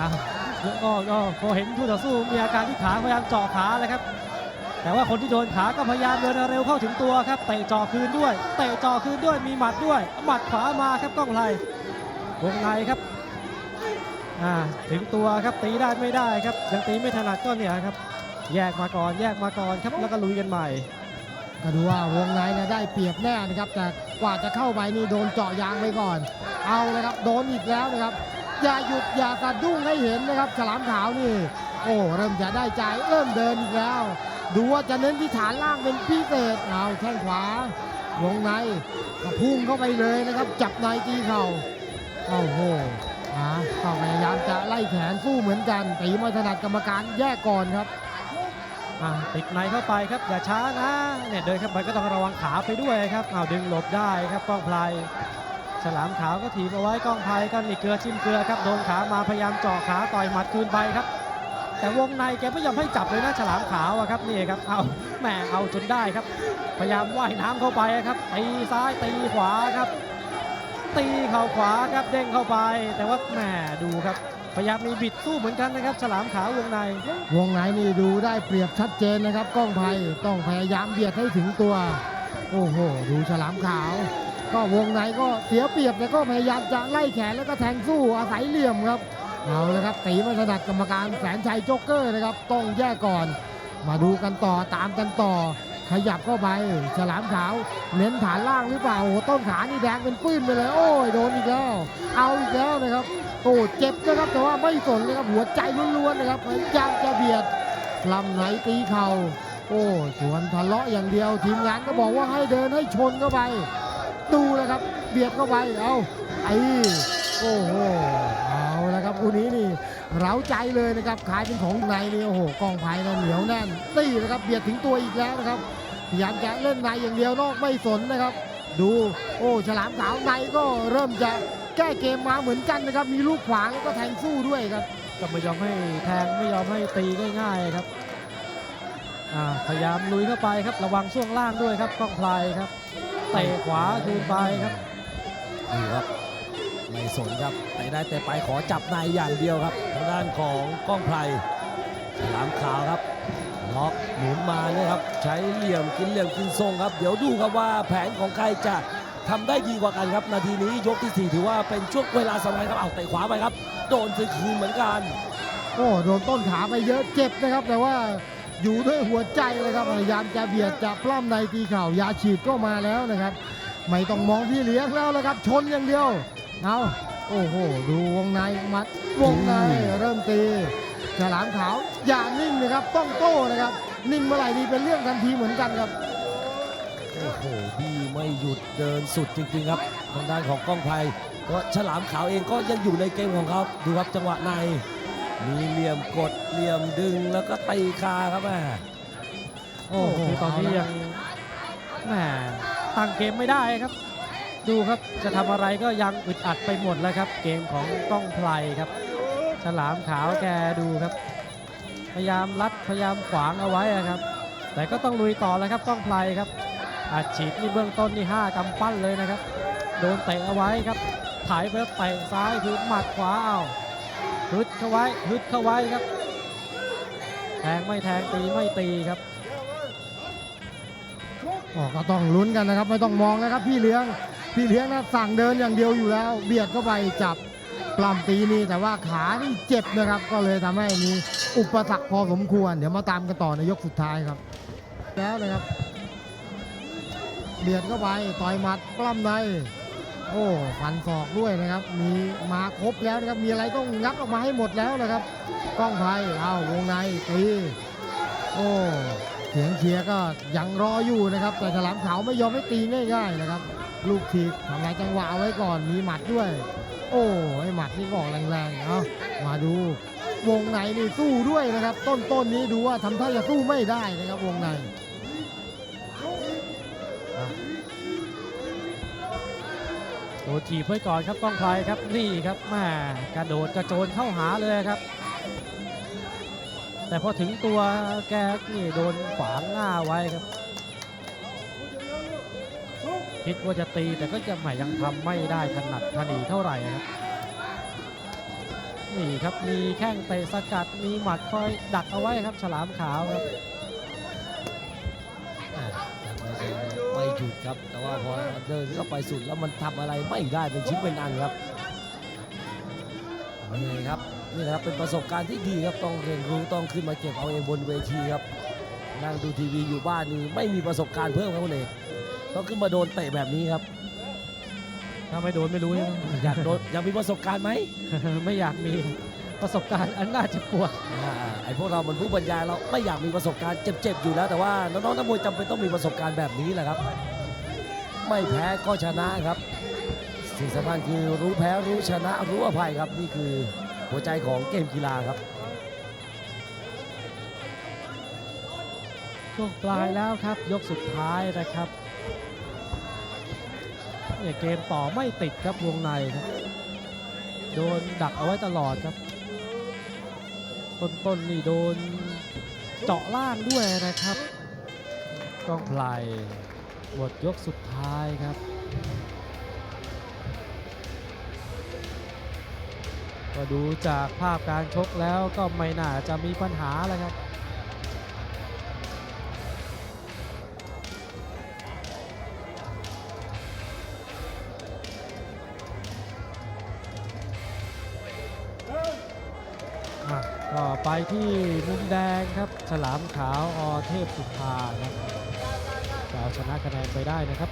อ้วก็ก็พอเห็นคู่ต่อสู้มีอาการที่ขาพยายามเจาะขาเลยครับ แต่ว่าคนที่โดนขาก็พยายามเดินเร็วเข้าถึงตัวครับเตะจ่อคืนด้วยเตะจ่อคืนด้วยมีหมัดด้วยหมัดขวามาครับก้องไพรวงในครับถึงตัวครับตีได้ไม่ได้ครับยังตีไม่ถนัดก็เนี่ยครับ แยกมาก่อนแยกมาก่อนครับแล้วก็ลุยกันใหม่ก็ดูว่าวงในเนี่ยได้เปรียบแน่นะครับ แต่กว่าจะเข้าไปนี่โดนเจาะยางไปก่อน เอาเลยครับโดนอีกแล้วนะครับ อย่าหยุดอย่าสะดุ้งให้เห็นนะครับ ฉลามขาวนี่ โอ้เริ่มจะได้ใจเริ่มเดินอีกแล้ว ดูว่าจะเน้นที่ฐานล่างเป็นพิเศษเอาแข้งขวาวงในก็พุ่งเข้าไปเลยนะครับ จับในตีเข่าโอ้โหอ่าก็พยายามจะไล่แขนสู้เหมือนกันตีไม่ถนัดกรรมการแยกก่อนครับอะติดในเข้าไปครับอย่าช้านะเนี่ยเดินเข้าไปก็ต้องระวังขาไปด้วยครับเอาดึงหลบได้ครับก้องไพร ฉลามขาวก็ถีบเอาไว้ก้องไพรก็นี่เกลือจิ้มเกลือครับโดนขามาพยายามเจาะขาต่อยหมัดคืนไปครับ แต่วงในแกไม่ยอมให้จับเลยนะฉลามขาวอะครับนี่ครับเอาแหมเอาจนได้ครับ พยายามว่ายน้ำเข้าไปครับตีซ้ายตีขวาครับ ตีเข่าขวาครับเด้งเข้าไป แต่ว่าแหมดูครับพยายามมีบิดสู้เหมือนกันนะครับ ฉลามขาววงใน วงในนี่ดูได้เปรียบชัดเจนนะครับ ก้องไพต้องพยายามเบียดให้ถึงตัว โอ้โห ดูฉลามขาว ก็วงในก็เสียเปรียบแต่ก็พยายามจะไล่แขนแล้วก็แทงสู้อาศัยเหลี่ยมครับเอาละครับตีม่ถนัดกรรมการแสนชัยโจ๊กเกอร์นะครับต้องแยกก่อน มาดูกันต่อตามกันต่อ ขยับเข้าไปฉลามขาวเน้นฐานล่างหรือเปล่าโอ้ต้นขานี่แดงเป็นปื้นไปเลยโอ้ยโดนอีกแล้ว เอาอีกแล้วนะครับโอ้เจ็บนะครับแต่ว่าไม่สนเลยครับหัวใจล้วนๆนะครับพยายามจะเบียดลำไหนตีเข่าโอ้ชวนทะเลาะอย่างเดียวทีมงานก็บอกว่าให้เดินให้ชนเข้าไป ดูเลยครับ เบียดเข้าไปเอาไอ้โอ้โหเอาละครับคู่นี้นี่เร้าใจเลยนะครับขายเป็นของในนี่โอ้โหกองไผ่นะเหนียวแน่นตีนะครับเบียดถึงตัวอีกแล้วนะครับพยายามจะเล่นในอย่างเดียวนอกไม่สนนะครับ ดูโอ้ฉลามขาวในก็เริ่มจะแก้เกมมาเหมือนกันนะครับ มีลูกขวางแล้วก็แทงสู้ด้วยครับก็ไม่ยอมให้แทงไม่ยอมให้ตีง่ายๆครับพยายามลุยเข้าไปครับระวังช่วงล่างด้วยครับกล้องไพรครับ เตะขวาคืนไปครับดูครับไม่สนครับแต่ได้แต่ไปขอจับในอย่างเดียวครับทางด้านของก้องไพรฉลามขาวครับล็อกหมุนมาเนี่ยครับใช้เหลี่ยมกินเหลี่ยมกินทรงครับ เดี๋ยวดูครับว่าแผนของใครจะทำได้ดีกว่ากันครับ นาทีนี้ยกที่สี่ถือว่าเป็นช่วงเวลาสำคัญครับเอาเตะขวาไปครับ โดนคืนคืนเหมือนกัน โอ้โดนต้นขาไปเยอะเจ็บนะครับ แต่ว่า อยู่ด้วยหัวใจเลยครับพยายามจะเบียดจะปล้ำในตีเข่ายาฉีดก็มาแล้วนะครับ ไม่ต้องมองพี่เลี้ยงแล้วนะครับ ชนอย่างเดียวเอาโอ้โห ดูวงในมัดวงในเริ่มตีฉลามขาวอย่านิ่งนะครับ ต้องโต้นะครับ นิ่งเมื่อไหร่นี่เป็นเรื่องทันทีเหมือนกันครับโอ้โหดีไม่หยุดเดินสุดจริงๆครับทางด้านของก้องไพรก็ฉลามขาวเองก็ยังอยู่ในเกมของเขาดูครับจังหวะใน มีเหลี่ยมกดเหลี่ยมดึงแล้วก็ตีคาครับแม่โอ้โหตอนนี้ยังแหมตั้งเกมไม่ได้ครับ ดูครับจะทำอะไรก็ยังอึดอัดไปหมดแล้วครับ เกมของก้องไพรครับ ฉลามขาวแกดูครับ พยายามรัดพยายามขวางเอาไว้อะครับ แต่ก็ต้องลุยต่อแล้วครับก้องไพรครับอัดฉีดนี่เบื้องต้นนี่5กำปั้นเลยนะครับ โดนเตะเอาไว้ครับถ่ายไปแล้วเตะซ้ายคือหมัดขวาเอา ฮึดเข้าไว้ฮึดเข้าไว้ครับ แทงไม่แทงตีไม่ตีครับออก็ต้องลุ้นกันนะครับ ไม่ต้องมองนะครับ พี่เลี้ยง พี่เลี้ยงนะสั่งเดินอย่างเดียวอยู่แล้ว เบียดเข้าไปจับปล้ำตีนี่แต่ว่าขานี่เจ็บนะครับ ก็เลยทำให้มีอุปสรรคพอสมควร เดี๋ยวมาตามกันต่อในยกสุดท้ายครับ แล้วนะครับเบียดเข้าไปต่อยหมัดปล้ำใน โอ้ฟันศอกด้วยนะครับ มีมาครบแล้วนะครับ มีอะไรต้องงัดออกมาให้หมดแล้วนะครับ กล้องไพเอาวงในตีโอ้เสียงเชียร์ก็ยังรออยู่นะครับ แต่ฉลามขาวไม่ยอมให้ตีง่ายๆนะครับ ลูกทีทำลายจังหวะเอาไว้ก่อนมีหมัดด้วย โอ้ไอหมัดนี่ก็ออกแรงๆเนาะมาดู วงในนี่สู้ด้วยนะครับ ต้นๆนนี้ดูว่าทำท่าจะสู้ไม่ได้นะครับวงใน โดนถีบไว้ก่อนครับกล้องไพรครับนี่ครับแม่กระโดดกระโจนเข้าหาเลยครับ แต่พอถึงตัวแกนี่โดนขวางหน้าไว้ครับ คิดว่าจะตีแต่ก็จะใหม่ยังทำไม่ได้ถนัดถนีเท่าไหร่ครับนี่ครับมีแข้งเตะสกัดมีหมัดคอยดักเอาไว้ครับฉลามขาวครับ ไม่หยุดครับ แต่ว่าพอเดินเข้าไปสุดแล้วมันทำอะไรไม่ได้เป็นชิ้นเป็นอันครับนี่ครับนี่นะครับเป็นประสบการณ์ที่ดีครับต้องเรียนรู้ต้องขึ้นมาเก็บเอาเองบนเวทีครับนั่งดูทีวีอยู่บ้านนี่ไม่มีประสบการณ์เพิ่มครับคุณเอกต้องขึ้นมาโดนเตะแบบนี้ครับ ถ้าไม่โดนไม่รู้ใช่ไหมอยากโดนอยากมีประสบการณ์ไหมไม่อยากมี ประสบการณ์อันน่าเจะปวดอ่าไอพวกเรามันผู้บรรยายเราไม่อยากมีประสบการณ์เจ็บๆอยู่แล้ว แต่ว่าน้องๆนักมวยจำเป็นต้องมีประสบการณ์แบบนี้แหละครับ ไม่แพ้ก็ชนะครับสิ่งสำคัญคือรู้แพ้รู้ชนะรู้อภัยครับ นี่คือหัวใจของเกมกีฬาครับ ช่วงปลายแล้วครับ ยกสุดท้ายนะครับเนี่ยเกมต่อไม่ติดครับวงในครับโดนดักเอาไว้ตลอดครับ ต้นๆนี่โดนเจาะล่างด้วยนะครับกล้องไพลหมดยกสุดท้ายครับก็ดูจากภาพการชกแล้วก็ไม่น่าจะมีปัญหาแล้วครับ ก็ไปที่มุมแดงครับ ฉลามขาวอเทพสุภาครับจะเอาชนะคะแนนไปได้นะครับ